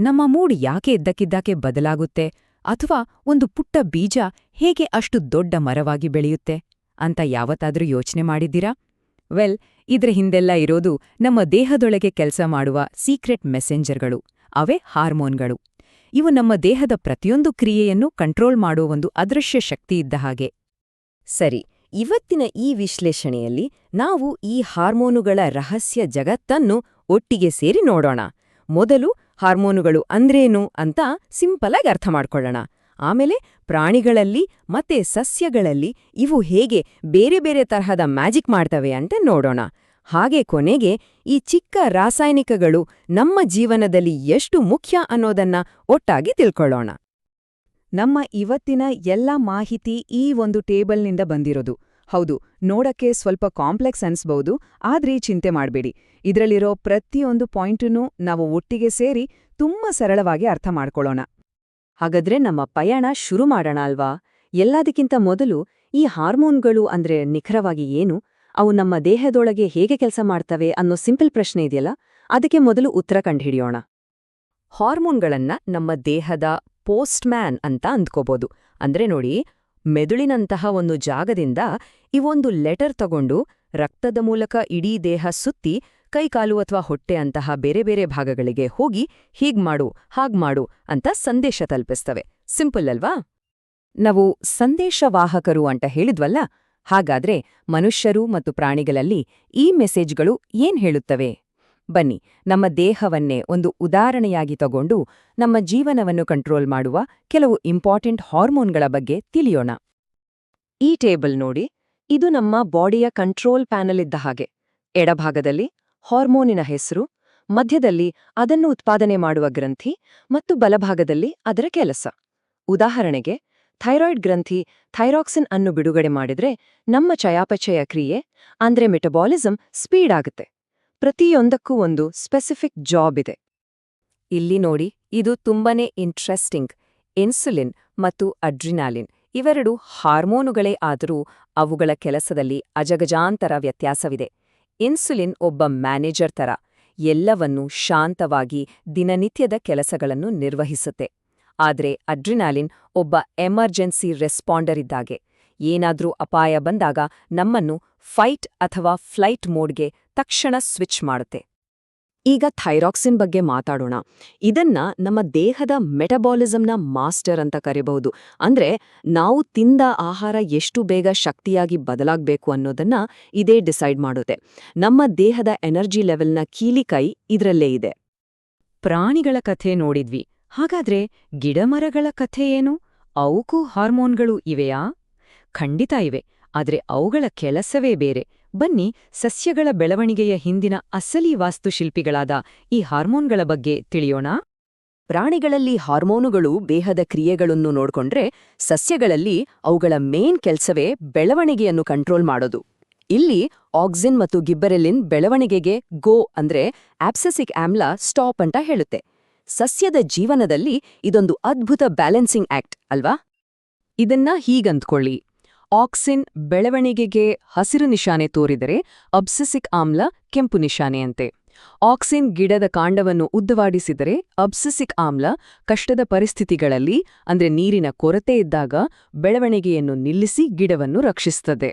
ನಮ್ಮ ಮೂಡ್ ಯಾಕೆ ಇದ್ದಕ್ಕಿದ್ದಾಕೆ ಬದಲಾಗುತ್ತೆ ಅಥವಾ ಒಂದು ಪುಟ್ಟ ಬೀಜ ಹೇಗೆ ಅಷ್ಟು ದೊಡ್ಡ ಮರವಾಗಿ ಬೆಳೆಯುತ್ತೆ ಅಂತ ಯಾವತ್ತಾದ್ರೂ ಯೋಚನೆ ಮಾಡಿದ್ದೀರಾ? ವೆಲ್, ಇದ್ರ ಹಿಂದೆಲ್ಲ ಇರೋದು ನಮ್ಮ ದೇಹದೊಳಗೆ ಕೆಲಸ ಮಾಡುವ ಸೀಕ್ರೆಟ್ ಮೆಸೆಂಜರ್ಗಳು, ಅವೇ ಹಾರ್ಮೋನ್ಗಳು. ಇವು ನಮ್ಮ ದೇಹದ ಪ್ರತಿಯೊಂದು ಕ್ರಿಯೆಯನ್ನು ಕಂಟ್ರೋಲ್ ಮಾಡುವ ಒಂದು ಅದೃಶ್ಯ ಶಕ್ತಿ ಇದ್ದ ಹಾಗೆ. ಸರಿ, ಇವತ್ತಿನ ಈ ವಿಶ್ಲೇಷಣೆಯಲ್ಲಿ ನಾವು ಈ ಹಾರ್ಮೋನುಗಳ ರಹಸ್ಯ ಜಗತ್ತನ್ನು ಒಟ್ಟಿಗೆ ಸೇರಿ ನೋಡೋಣ. ಮೊದಲು ಹಾರ್ಮೋನುಗಳು ಅಂದ್ರೇನು ಅಂತ ಸಿಂಪಲ್ ಆಗಿ ಅರ್ಥ ಮಾಡ್ಕೊಳ್ಳೋಣ. ಆಮೇಲೆ ಪ್ರಾಣಿಗಳಲ್ಲಿ ಮತ್ತೆ ಸಸ್ಯಗಳಲ್ಲಿ ಇವು ಹೇಗೆ ಬೇರೆ ಬೇರೆ ತರಹದ ಮ್ಯಾಜಿಕ್ ಮಾಡ್ತವೆ ಅಂತ ನೋಡೋಣ. ಹಾಗೆ ಕೊನೆಗೆ ಈ ಚಿಕ್ಕ ರಾಸಾಯನಿಕಗಳು ನಮ್ಮ ಜೀವನದಲ್ಲಿ ಎಷ್ಟು ಮುಖ್ಯ ಅನ್ನೋದನ್ನ ಒಟ್ಟಾಗಿ ತಿಳ್ಕೊಳ್ಳೋಣ. ನಮ್ಮ ಇವತ್ತಿನ ಎಲ್ಲ ಮಾಹಿತಿ ಈ ಒಂದು ಟೇಬಲ್ನಿಂದ ಬಂದಿರೋದು. ಹೌದು, ನೋಡಕ್ಕೆ ಸ್ವಲ್ಪ ಕಾಂಪ್ಲೆಕ್ಸ್ ಅನ್ಸ್ಬಹುದು ಆದ್ರೆ ಚಿಂತೆ ಮಾಡಬೇಡಿ. ಇದರಲ್ಲಿರೋ ಪ್ರತಿಯೊಂದು ಪಾಯಿಂಟನ್ನು ನಾವು ಒಟ್ಟಿಗೆ ಸೇರಿ ತುಂಬಾ ಸರಳವಾಗಿ ಅರ್ಥ ಮಾಡ್ಕೊಳ್ಳೋಣ. ಹಾಗಾದ್ರೆ ನಮ್ಮ ಪಯಣ ಶುರು ಮಾಡೋಣ ಅಲ್ವಾ? ಎಲ್ಲದಕ್ಕಿಂತ ಮೊದಲು ಈ ಹಾರ್ಮೋನ್ಗಳು ಅಂದ್ರೆ ನಿಖರವಾಗಿ ಏನು? ಅವು ನಮ್ಮ ದೇಹದೊಳಗೆ ಹೇಗೆ ಕೆಲಸ ಮಾಡ್ತವೆ ಅನ್ನೋ ಸಿಂಪಲ್ ಪ್ರಶ್ನೆ ಇದೆಯಲ್ಲ? ಅದಕ್ಕೆ ಮೊದಲು ಉತ್ತರ ಕಂಡುಹಿಡಿಯೋಣ. ಹಾರ್ಮೋನ್ಗಳನ್ನ ನಮ್ಮ ದೇಹದ ಪೋಸ್ಟ್ಮ್ಯಾನ್ ಅಂತ ಅಂದ್ಕೋಬೋದು. ಅಂದ್ರೆ ನೋಡಿ ಮೆದುಳಿನಂತಹ ಒಂದು ಜಾಗದಿಂದ ಇವೊಂದು ಲೆಟರ್ ತಗೊಂಡು ರಕ್ತದ ಮೂಲಕ ಇಡೀ ದೇಹ ಸುತ್ತಿ ಕೈಕಾಲು ಅಥವಾ ಹೊಟ್ಟೆ ಅಂತಹ ಬೇರೆ ಬೇರೆ ಭಾಗಗಳಿಗೆ ಹೋಗಿ ಹೀಗ್ ಮಾಡು, ಹಾಗ್ ಮಾಡು ಅಂತ ಸಂದೇಶ ತಲುಪಿಸ್ತವೆ. ಸಿಂಪಲ್ ಅಲ್ವಾ? ನಾವು ಸಂದೇಶವಾಹಕರು ಅಂತ ಹೇಳಿದ್ವಲ್ಲ? ಹಾಗಾದ್ರೆ ಮನುಷ್ಯರು ಮತ್ತು ಪ್ರಾಣಿಗಳಲ್ಲಿ ಈ ಮೆಸೇಜ್ಗಳು ಏನ್ ಹೇಳುತ್ತವೆ? ಬನ್ನಿ, ನಮ್ಮ ದೇಹವನ್ನೇ ಒಂದು ಉದಾಹರಣೆಯಾಗಿ ತಗೊಂಡು ನಮ್ಮ ಜೀವನವನ್ನು ಕಂಟ್ರೋಲ್ ಮಾಡುವ ಕೆಲವು ಇಂಪಾರ್ಟೆಂಟ್ ಹಾರ್ಮೋನ್ಗಳ ಬಗ್ಗೆ ತಿಳಿಯೋಣ. ಈ ಟೇಬಲ್ ನೋಡಿ, ಇದು ನಮ್ಮ ಬಾಡಿಯ ಕಂಟ್ರೋಲ್ ಪ್ಯಾನಲ್ ಇದ್ದ ಹಾಗೆ. ಎಡಭಾಗದಲ್ಲಿ ಹಾರ್ಮೋನಿನ ಹೆಸರು, ಮಧ್ಯದಲ್ಲಿ ಅದನ್ನು ಉತ್ಪಾದನೆ ಮಾಡುವ ಗ್ರಂಥಿ ಮತ್ತು ಬಲಭಾಗದಲ್ಲಿ ಅದರ ಕೆಲಸ. ಉದಾಹರಣೆಗೆ, ಥೈರಾಯ್ಡ್ ಗ್ರಂಥಿ ಥೈರಾಕ್ಸಿನ್ ಅನ್ನು ಬಿಡುಗಡೆ ಮಾಡಿದ್ರೆ ನಮ್ಮ ಚಯಾಪಚಯ ಕ್ರಿಯೆ, ಅಂದ್ರೆ ಮೆಟಬಾಲಿಸಂ, ಸ್ಪೀಡ್ ಆಗುತ್ತೆ. ಪ್ರತಿಯೊಂದಕ್ಕೂ ಒಂದು ಸ್ಪೆಸಿಫಿಕ್ ಜಾಬ್ ಇದೆ. ಇಲ್ಲಿ ನೋಡಿ, ಇದು ತುಂಬಾನೇ ಇಂಟ್ರೆಸ್ಟಿಂಗ್ ಇನ್ಸುಲಿನ್ ಮತ್ತು ಅಡ್ರಿನಾಲಿನ್ ಇವೆರಡು ಹಾರ್ಮೋನುಗಳೇ ಆದರೂ ಅವುಗಳ ಕೆಲಸದಲ್ಲಿ ಅಜಗಜಾಂತರ ವ್ಯತ್ಯಾಸವಿದೆ. ಇನ್ಸುಲಿನ್ ಒಬ್ಬ ಮ್ಯಾನೇಜರ್ ತರ ಎಲ್ಲವನ್ನೂ ಶಾಂತವಾಗಿ ದಿನನಿತ್ಯದ ಕೆಲಸಗಳನ್ನು ನಿರ್ವಹಿಸುತ್ತೆ. ಆದರೆ ಅಡ್ರಿನಾಲಿನ್ ಒಬ್ಬ ಎಮರ್ಜೆನ್ಸಿ ರೆಸ್ಪಾಂಡರ್ ಇದ್ದಾಗೆ. ಏನಾದ್ರೂ ಅಪಾಯ ಬಂದಾಗ ನಮ್ಮನ್ನು ಫೈಟ್ ಅಥವಾ ಫ್ಲೈಟ್ ಮೋಡ್ಗೆ ತಕ್ಷಣ ಸ್ವಿಚ್ ಮಾಡುತ್ತೆ. ಈಗ ಥೈರಾಕ್ಸಿನ್ ಬಗ್ಗೆ ಮಾತಾಡೋಣ. ಇದನ್ನ ನಮ್ಮ ದೇಹದ ಮೆಟಬಾಲಿಸಂನ ಮಾಸ್ಟರ್ ಅಂತ ಕರಿಬಹುದು. ಅಂದ್ರೆ ನಾವು ತಿಂದ ಆಹಾರ ಎಷ್ಟು ಬೇಗ ಶಕ್ತಿಯಾಗಿ ಬದಲಾಗಬೇಕು ಅನ್ನೋದನ್ನ ಇದೇ ಡಿಸೈಡ್ ಮಾಡುತ್ತೆ. ನಮ್ಮ ದೇಹದ ಎನರ್ಜಿ ಲೆವೆಲ್ನ ಕೀಲಿಕೈ ಇದರಲ್ಲೇ ಇದೆ. ಪ್ರಾಣಿಗಳ ಕಥೆ ನೋಡಿದ್ವಿ. ಹಾಗಾದ್ರೆ ಗಿಡಮರಗಳ ಕಥೆ ಏನು? ಅವಕ್ಕೂ ಹಾರ್ಮೋನ್ಗಳು ಇವೆಯಾ? ಖಂಡಿತ ಇವೆ. ಆದ್ರೆ ಅವುಗಳ ಕೆಲಸವೇ ಬೇರೆ. ಬನ್ನಿ ಸಸ್ಯಗಳ ಬೆಳವಣಿಗೆಯ ಹಿಂದಿನ ಅಸಲಿ ವಾಸ್ತುಶಿಲ್ಪಿಗಳಾದ ಈ ಹಾರ್ಮೋನ್ಗಳ ಬಗ್ಗೆ ತಿಳಿಯೋಣ. ಪ್ರಾಣಿಗಳಲ್ಲಿ ಹಾರ್ಮೋನುಗಳು ದೇಹದ ಕ್ರಿಯೆಗಳನ್ನು ನೋಡ್ಕೊಂಡ್ರೆ ಸಸ್ಯಗಳಲ್ಲಿ ಅವುಗಳ ಮೇನ್ ಕೆಲ್ಸವೇ ಬೆಳವಣಿಗೆಯನ್ನು ಕಂಟ್ರೋಲ್ ಮಾಡೋದು. ಇಲ್ಲಿ ಆಕ್ಸಿನ್ ಮತ್ತು ಗಿಬ್ಬರೆಲಿನ್ ಬೆಳವಣಿಗೆಗೆ ಗೋ ಅಂದ್ರೆ ಆಪ್ಸೆಸಿಕ್ ಆಮ್ಲ ಸ್ಟಾಪ್ ಅಂತ ಹೇಳುತ್ತೆ. ಸಸ್ಯದ ಜೀವನದಲ್ಲಿ ಇದೊಂದು ಅದ್ಭುತ ಬ್ಯಾಲೆನ್ಸಿಂಗ್ ಆಕ್ಟ್ ಅಲ್ವಾ? ಇದನ್ನ ಹೀಗಂದ್ಕೊಳ್ಳಿ ಆಕ್ಸಿನ್ ಬೆಳವಣಿಗೆಗೆ ಹಸಿರು ನಿಶಾನೆ ತೋರಿದರೆ ಅಬ್ಸಿಸಿಕ್ ಆಮ್ಲ ಕೆಂಪು ನಿಶಾನೆಯಂತೆ. ಆಕ್ಸಿನ್ ಗಿಡದ ಕಾಂಡವನ್ನು ಉದ್ದವಾಡಿಸಿದರೆ ಅಬ್ಸಿಸಿಕ್ ಆಮ್ಲ ಕಷ್ಟದ ಪರಿಸ್ಥಿತಿಗಳಲ್ಲಿ, ಅಂದ್ರೆ ನೀರಿನ ಕೊರತೆ ಇದ್ದಾಗ ಬೆಳವಣಿಗೆಯನ್ನು ನಿಲ್ಲಿಸಿ ಗಿಡವನ್ನು ರಕ್ಷಿಸುತ್ತದೆ.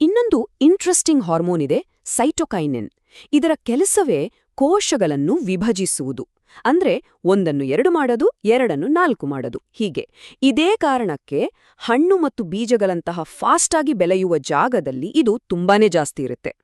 ಇನ್ನೊಂದು ಇಂಟ್ರೆಸ್ಟಿಂಗ್ ಹಾರ್ಮೋನ್ ಇದೆ ಸೈಟೊಕೈನಿನ್. ಇದರ ಕೆಲಸವೇ ಕೋಶಗಳನ್ನು ವಿಭಜಿಸುವುದು. ಅಂದ್ರೆ ಒಂದನ್ನು ಎರಡು ಮಾಡದು, ಎರಡನ್ನು ನಾಲ್ಕು ಮಾಡದು. ಹೀಗೆ. ಇದೇ ಕಾರಣಕ್ಕೆ ಹಣ್ಣು ಮತ್ತು ಬೀಜಗಳಂತಹ ಫಾಸ್ಟಾಗಿ ಬೆಳೆಯುವ ಜಾಗದಲ್ಲಿ ಇದು ತುಂಬಾನೇ ಜಾಸ್ತಿ ಇರುತ್ತೆ.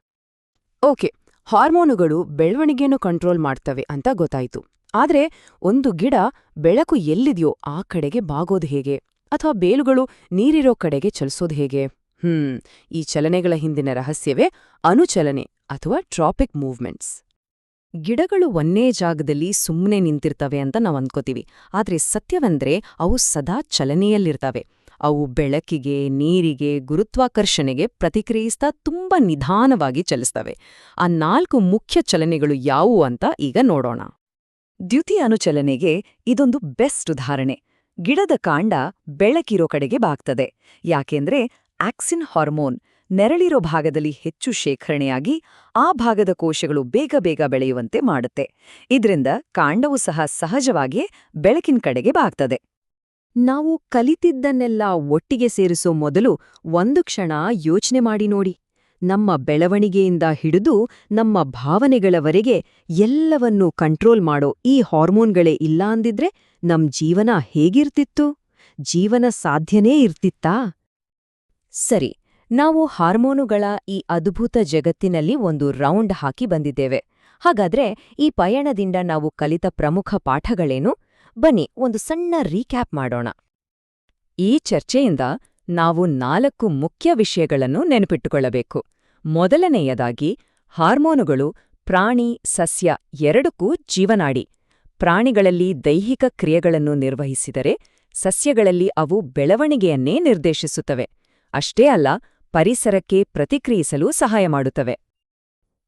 ಓಕೆ, ಹಾರ್ಮೋನುಗಳು ಬೆಳವಣಿಗೆಯನ್ನು ಕಂಟ್ರೋಲ್ ಮಾಡ್ತವೆ ಅಂತ ಗೊತ್ತಾಯಿತು. ಆದ್ರೆ ಒಂದು ಗಿಡ ಬೆಳಕು ಎಲ್ಲಿದೆಯೋ ಆ ಕಡೆಗೆ ಬಾಗೋದು ಹೇಗೆ? ಅಥವಾ ಬೇಲುಗಳು ನೀರಿರೋ ಕಡೆಗೆ ಚಲಿಸೋದು ಹೇಗೆ? ಹ್ಮ್, ಈ ಚಲನೆಗಳ ಹಿಂದಿನ ರಹಸ್ಯವೇ ಅನುಚಲನೆ ಅಥವಾ ಟ್ರಾಪಿಕ್ ಮೂವ್ಮೆಂಟ್ಸ್. ಗಿಡಗಳು ಒಂದೇ ಜಾಗದಲ್ಲಿ ಸುಮ್ಮನೆ ನಿಂತಿರ್ತವೆ ಅಂತ ನಾವು ಅಂದ್ಕೋತೀವಿ ಆದರೆ ಸತ್ಯವೆಂದರೆ ಅವು ಸದಾ ಚಲನೆಯಲ್ಲಿರ್ತವೆ. ಅವು ಬೆಳಕಿಗೆ, ನೀರಿಗೆ, ಗುರುತ್ವಾಕರ್ಷಣೆಗೆ ಪ್ರತಿಕ್ರಿಯಿಸ್ತಾ ತುಂಬಾ ನಿಧಾನವಾಗಿ ಚಲಿಸ್ತವೆ. ಆ ನಾಲ್ಕು ಮುಖ್ಯ ಚಲನೆಗಳು ಯಾವುವು ಅಂತ ಈಗ ನೋಡೋಣ. ದ್ಯುತಿ ಅನುಚಲನೆಗೆ ಇದೊಂದು ಬೆಸ್ಟ್ ಉದಾಹರಣೆ. ಗಿಡದ ಕಾಂಡ ಬೆಳಕಿರೋ ಕಡೆಗೆ ಬಾಗ್ತದೆ. ಯಾಕೆಂದ್ರೆ ಆಕ್ಸಿನ್ ಹಾರ್ಮೋನ್ ನೆರಳಿರೋ ಭಾಗದಲ್ಲಿ ಹೆಚ್ಚು ಶೇಖರಣೆಯಾಗಿ ಆ ಭಾಗದ ಕೋಶಗಳು ಬೇಗ ಬೇಗ ಬೆಳೆಯುವಂತೆ ಮಾಡುತ್ತೆ. ಇದರಿಂದ ಕಾಂಡವು ಸಹ ಸಹಜವಾಗಿಯೇ ಬೆಳಕಿನ ಕಡೆಗೆ ಬಾಗ್ತದೆ. ನಾವು ಕಲಿತಿದ್ದನ್ನೆಲ್ಲ ಒಟ್ಟಿಗೆ ಸೇರಿಸೋ ಮೊದಲು ಒಂದು ಕ್ಷಣ ಯೋಚನೆ ಮಾಡಿ ನೋಡಿ. ನಮ್ಮ ಬೆಳವಣಿಗೆಯಿಂದ ಹಿಡಿದು ನಮ್ಮ ಭಾವನೆಗಳವರೆಗೆ ಎಲ್ಲವನ್ನೂ ಕಂಟ್ರೋಲ್ ಮಾಡೋ ಈ ಹಾರ್ಮೋನ್ಗಳೇ ಇಲ್ಲ ಅಂದಿದ್ರೆ ನಮ್ ಜೀವನ ಹೇಗಿರ್ತಿತ್ತು? ಜೀವನ ಸಾಧ್ಯನೇ ಇರ್ತಿತ್ತಾ? ಸರಿ ನಾವು ಹಾರ್ಮೋನುಗಳ ಈ ಅದ್ಭುತ ಜಗತ್ತಿನಲ್ಲಿ ಒಂದು ರೌಂಡ್ ಹಾಕಿ ಬಂದಿದ್ದೇವೆ. ಹಾಗಾದ್ರೆ ಈ ಪಯಣದಿಂದ ನಾವು ಕಲಿತ ಪ್ರಮುಖ ಪಾಠಗಳೇನು? ಬನ್ನಿ, ಒಂದು ಸಣ್ಣ ರೀಕ್ಯಾಪ್ ಮಾಡೋಣ. ಈ ಚರ್ಚೆಯಿಂದ ನಾವು ನಾಲ್ಕು ಮುಖ್ಯ ವಿಷಯಗಳನ್ನು ನೆನಪಿಟ್ಟುಕೊಳ್ಳಬೇಕು. ಮೊದಲನೆಯದಾಗಿ, ಹಾರ್ಮೋನುಗಳು ಪ್ರಾಣಿ, ಸಸ್ಯ ಎರಡಕ್ಕೂ ಜೀವನಾಡಿ. ಪ್ರಾಣಿಗಳಲ್ಲಿ ದೈಹಿಕ ಕ್ರಿಯೆಗಳನ್ನು ನಿರ್ವಹಿಸಿದರೆ ಸಸ್ಯಗಳಲ್ಲಿ ಅವು ಬೆಳವಣಿಗೆಯನ್ನೇ ನಿರ್ದೇಶಿಸುತ್ತವೆ. ಅಷ್ಟೇ ಅಲ್ಲ ಪರಿಸರಕ್ಕೆ ಪ್ರತಿಕ್ರಿಯಿಸಲು ಸಹಾಯ ಮಾಡುತ್ತವೆ.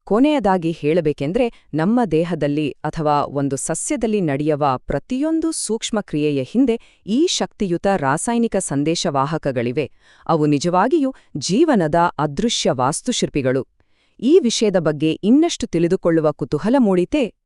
ಕೊನೆಯದಾಗಿ ಹೇಳಬೇಕೆಂದ್ರೆ, ನಮ್ಮ ದೇಹದಲ್ಲಿ ಅಥವಾ ಒಂದು ಸಸ್ಯದಲ್ಲಿ ನಡೆಯುವ ಪ್ರತಿಯೊಂದು ಸೂಕ್ಷ್ಮ ಕ್ರಿಯೆಯ ಹಿಂದೆ ಈ ಶಕ್ತಿಯುತ ರಾಸಾಯನಿಕ ಸಂದೇಶವಾಹಕಗಳಿವೆ. ಅವು ನಿಜವಾಗಿಯೂ ಜೀವನದ ಅದೃಶ್ಯ ವಾಸ್ತುಶಿಲ್ಪಿಗಳು. ಈ ವಿಷಯದ ಬಗ್ಗೆ ಇನ್ನಷ್ಟು ತಿಳಿದುಕೊಳ್ಳುವ ಕುತೂಹಲ ಮೂಡಿತೆ